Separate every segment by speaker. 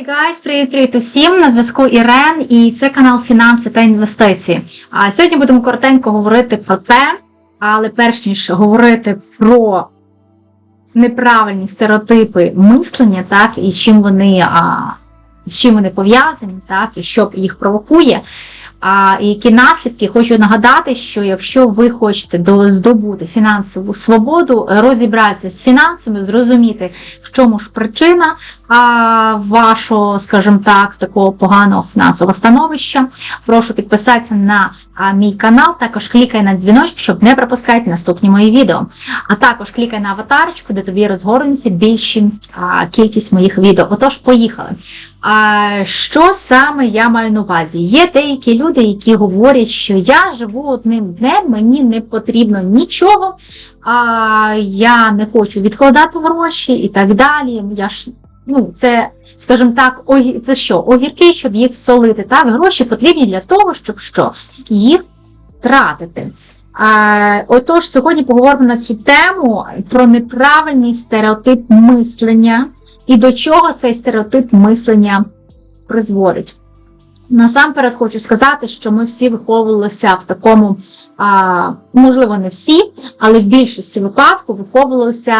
Speaker 1: Hey guys, привіт-привіт усім! На зв'язку Ірен і це канал Фінанси та інвестиції. А сьогодні будемо коротенько говорити про те, але перш ніж говорити про неправильні стереотипи мислення, так, і чим вони, а, з чим вони пов'язані, так, і що їх провокує. А які наслідки, хочу нагадати, що якщо ви хочете здобути фінансову свободу, розібратися з фінансами, зрозуміти, в чому ж причина вашого, скажімо так, такого поганого фінансового становища, прошу підписатися на а, мій канал, також клікай на дзвіночок, щоб не пропускати наступні мої відео. А також клікай на аватарочку, де тобі розгорнуться більші а, кількість моїх відео. Отож, поїхали. А, що саме я маю на увазі? Є деякі люди, які говорять, що я живу одним днем, мені не потрібно нічого, а, я не хочу відкладати гроші і так далі. Я ж, ну, це, скажімо так, огі- це що? Огірки, щоб їх солити. Так, гроші потрібні для того, щоб що? Їх тратити. А, отож, сьогодні поговоримо на цю тему про неправильний стереотип мислення і до чого цей стереотип мислення призводить. Насамперед хочу сказати, що ми всі виховувалися в такому, а, можливо, не всі, але в більшості випадків виховувалися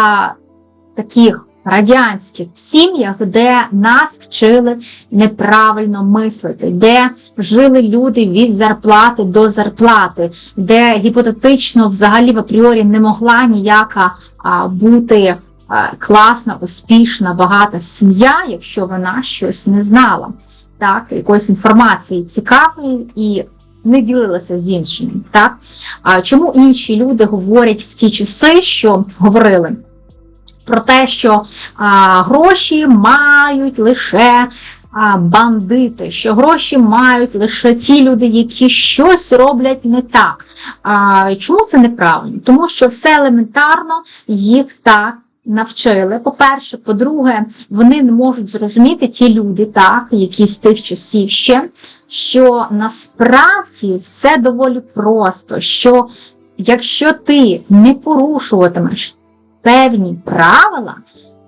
Speaker 1: в таких радянських сім'ях, де нас вчили неправильно мислити, де жили люди від зарплати до зарплати, де гіпотетично взагалі в апріорі не могла ніяка а, бути класна, успішна, багата сім'я, якщо вона щось не знала, так, якоїсь інформації цікавої і не ділилася з іншими. Так? А чому інші люди говорять в ті часи, що говорили? Про те, що а, гроші мають лише а, бандити, що гроші мають лише ті люди, які щось роблять не так. А, чому це неправильно? Тому що все елементарно їх так навчили. По-перше, по-друге, вони не можуть зрозуміти ті люди, так, які з тих часів ще, що насправді все доволі просто, що якщо ти не порушуватимеш певні правила,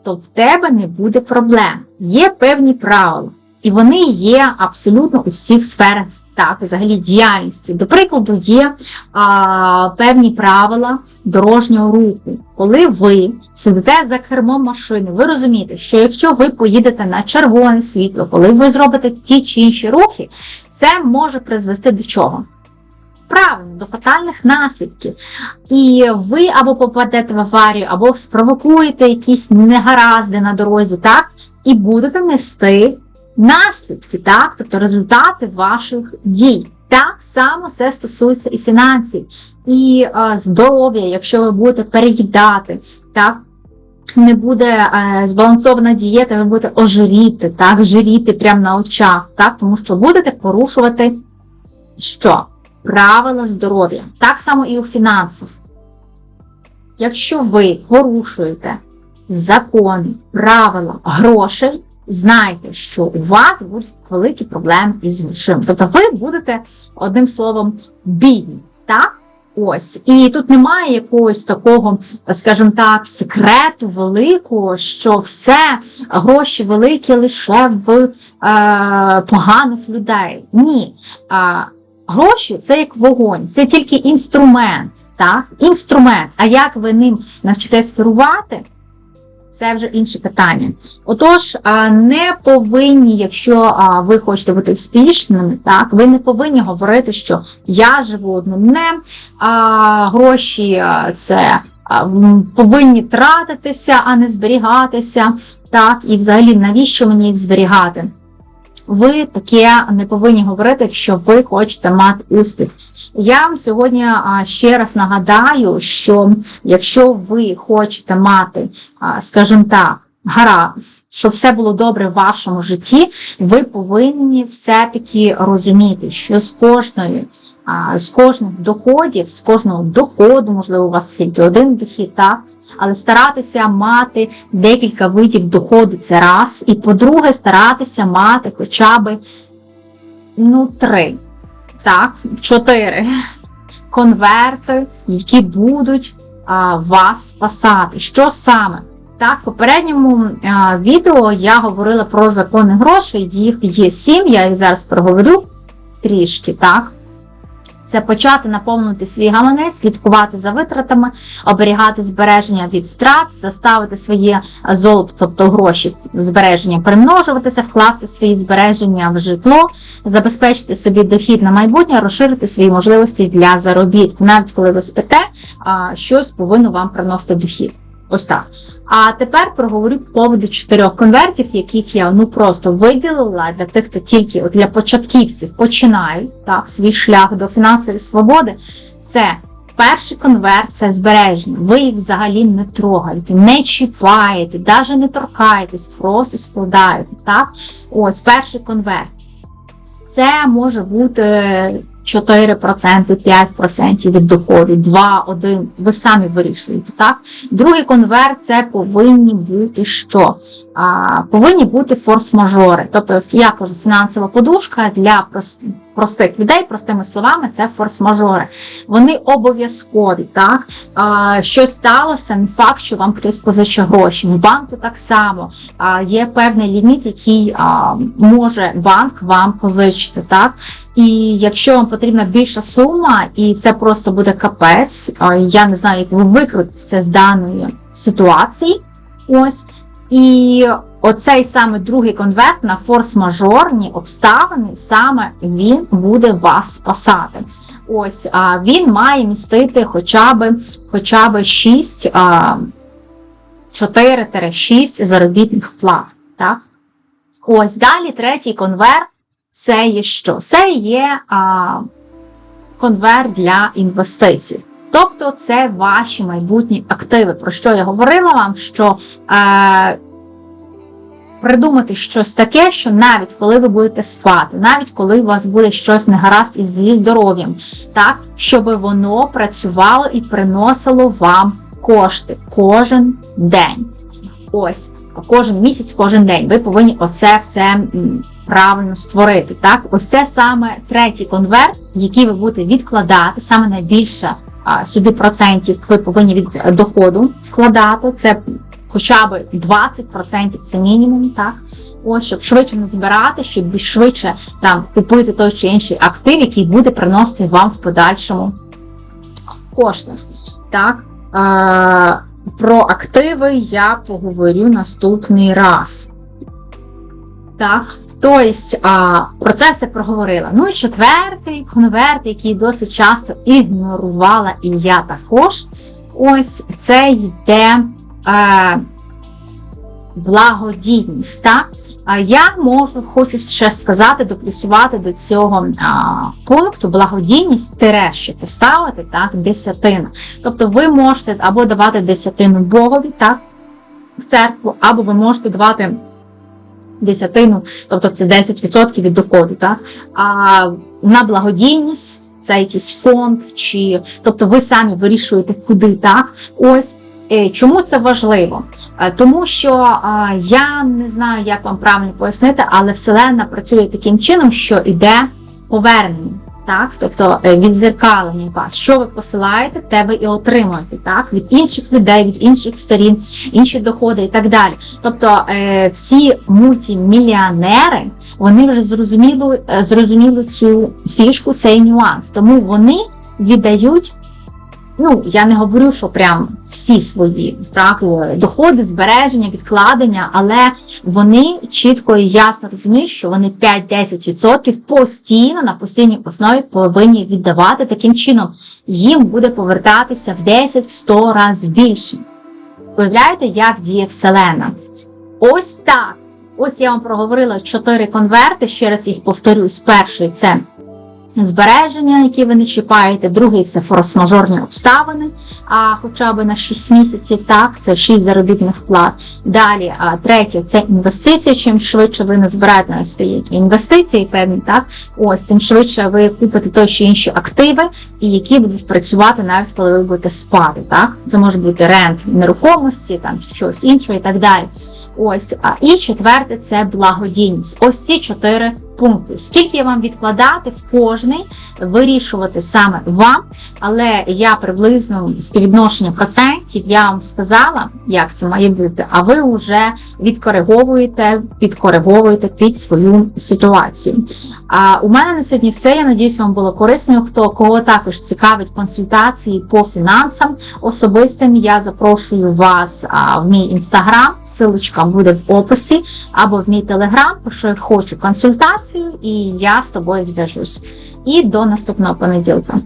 Speaker 1: то в тебе не буде проблем. Є певні правила, і вони є абсолютно у всіх сферах так, взагалі діяльності. До прикладу, є а, певні правила дорожнього руху. Коли ви сидите за кермом машини, ви розумієте, що якщо ви поїдете на червоне світло, коли ви зробите ті чи інші рухи, це може призвести до чого? Правильно, до фатальних наслідків. І ви або попадете в аварію, або спровокуєте якісь негаразди на дорозі, так? І будете нести наслідки, так? Тобто результати ваших дій. Так само це стосується і фінансів, і е, здоров'я, якщо ви будете переїдати, так? Не буде е, збалансована дієта, ви будете ожиріти, так, жиріти прямо на очах, так, тому що будете порушувати що? Правила здоров'я. Так само і у фінансах. Якщо ви порушуєте закони, правила грошей, знайте, що у вас будуть великі проблеми із грошима. Тобто ви будете, одним словом, бідні. Так? Ось. І тут немає якогось такого, скажімо так, секрету великого, що все гроші великі лише в е, поганих людей. Ні. Е, Гроші це як вогонь, це тільки інструмент. Так? Інструмент. А як ви ним навчитесь керувати, це вже інше питання. Отож, не повинні, якщо ви хочете бути успішними, так, ви не повинні говорити, що я живу одним днем, гроші це повинні тратитися, а не зберігатися. Так, і взагалі, навіщо мені їх зберігати? Ви таке не повинні говорити, якщо ви хочете мати успіх. Я вам сьогодні ще раз нагадаю, що якщо ви хочете мати, скажімо так, гара, щоб все було добре в вашому житті, ви повинні все-таки розуміти, що з кожної. З кожних доходів, з кожного доходу, можливо, у вас тільки один дохід, так? але старатися мати декілька видів доходу це раз. І по-друге, старатися мати хоча б ну, три, так, чотири конверти, які будуть а, вас спасати. Що саме? Так, в попередньому а, відео я говорила про закони грошей, їх є сім, я їх зараз проговорю трішки, так. Це почати наповнити свій гаманець, слідкувати за витратами, оберігати збереження від втрат, заставити своє золото, тобто гроші збереження, примножуватися, вкласти свої збереження в житло, забезпечити собі дохід на майбутнє, розширити свої можливості для заробітку. Навіть коли ви спите, щось повинно вам приносити дохід. Ось так. А тепер проговорю по поводу чотирьох конвертів, яких я ну просто виділила для тих, хто тільки от для початківців починають так, свій шлях до фінансової свободи. Це перший конверт це збереження. Ви їх взагалі не трогаєте, не чіпаєте, навіть не торкаєтесь, просто складаєте. Так? Ось перший конверт. Це може бути 4%, 5% від доходу, 2, 1, ви самі вирішуєте, так? Другий конверт це повинні бути що? А, повинні бути форс-мажори. Тобто, я кажу, фінансова подушка для простих людей, простими словами, це форс-мажори. Вони обов'язкові, так? А, щось сталося, не факт, що вам хтось позиче гроші. В банку так само а, є певний ліміт, який а, може банк вам позичити, так? І якщо вам потрібна більша сума, і це просто буде капець, я не знаю, як ви викрутитеся з даної ситуації. Ось. І оцей саме другий конверт на форс-мажорні обставини, саме він буде вас спасати. Ось, а він має містити хоча б, хоча б 6, 4-6 заробітних плат. Так? Ось далі третій конверт це є що? Це є а, конверт для інвестицій. Тобто це ваші майбутні активи. Про що я говорила вам? Що е, придумати щось таке, що навіть коли ви будете спати, навіть коли у вас буде щось негаразд із зі здоров'ям, так, щоб воно працювало і приносило вам кошти кожен день. Ось, кожен місяць, кожен день. Ви повинні оце все правильно створити. Так, ось це саме третій конверт, який ви будете відкладати, саме найбільше сюди процентів ви повинні від доходу вкладати. Це хоча б 20% це мінімум, так? Ось, щоб швидше не збирати, щоб швидше там купити той чи інший актив, який буде приносити вам в подальшому кошти. Так? Е, про активи я поговорю наступний раз. Так. Тобто, про це все проговорила. Ну і четвертий конверт, який досить часто ігнорувала, і я також. Ось це йде благодійність. Так? Я можу, хочу ще сказати, доплюсувати до цього а, пункту благодійність тире ще поставити так, десятина. Тобто ви можете або давати десятину Богові так, в церкву, або ви можете давати десятину, тобто це 10% від доходу. Так? А на благодійність це якийсь фонд, чи тобто ви самі вирішуєте, куди так. Ось. Е, Чому це важливо? Е, Тому що е, я не знаю, як вам правильно пояснити, але Вселенна працює таким чином, що йде повернення, так? тобто відзеркалення вас. Що ви посилаєте, те ви і отримуєте так? від інших людей, від інших сторін, інші доходи і так далі. Тобто всі мультимільйонери, вони вже зрозуміли, зрозуміли цю фішку, цей нюанс. Тому вони віддають. Ну, я не говорю, що прям всі свої так, доходи, збереження, відкладення, але вони чітко і ясно розуміють, що вони 5-10% постійно на постійній основі повинні віддавати таким чином. Їм буде повертатися в 10-100 разів більше. Уявляєте, як діє Вселена? Ось так. Ось я вам проговорила чотири конверти. Ще раз їх повторюсь. Перший це збереження, які ви не чіпаєте. Другий це форс-мажорні обставини, а хоча б на 6 місяців, так, це 6 заробітних плат. Далі, а, третє це інвестиції. Чим швидше ви назбираєте на свої інвестиції, певні, так, ось тим швидше ви купите той чи інші активи, і які будуть працювати навіть коли ви будете спати. Так? Це може бути рент нерухомості, там щось інше і так далі. Ось, а і четверте це благодійність. Ось ці чотири пункти. Скільки вам відкладати в кожний, вирішувати саме вам. Але я приблизно співвідношення процентів я вам сказала, як це має бути. А ви вже відкориговуєте, підкориговуєте під свою ситуацію. А у мене на сьогодні все. Я надіюсь, вам було корисною. Хто кого також цікавить консультації по фінансам особистим, я запрошую вас в мій інстаграм. Силочка буде в описі, або в мій телеграм, що я хочу консультацію, і я з тобою зв'яжусь. І до наступного понеділка.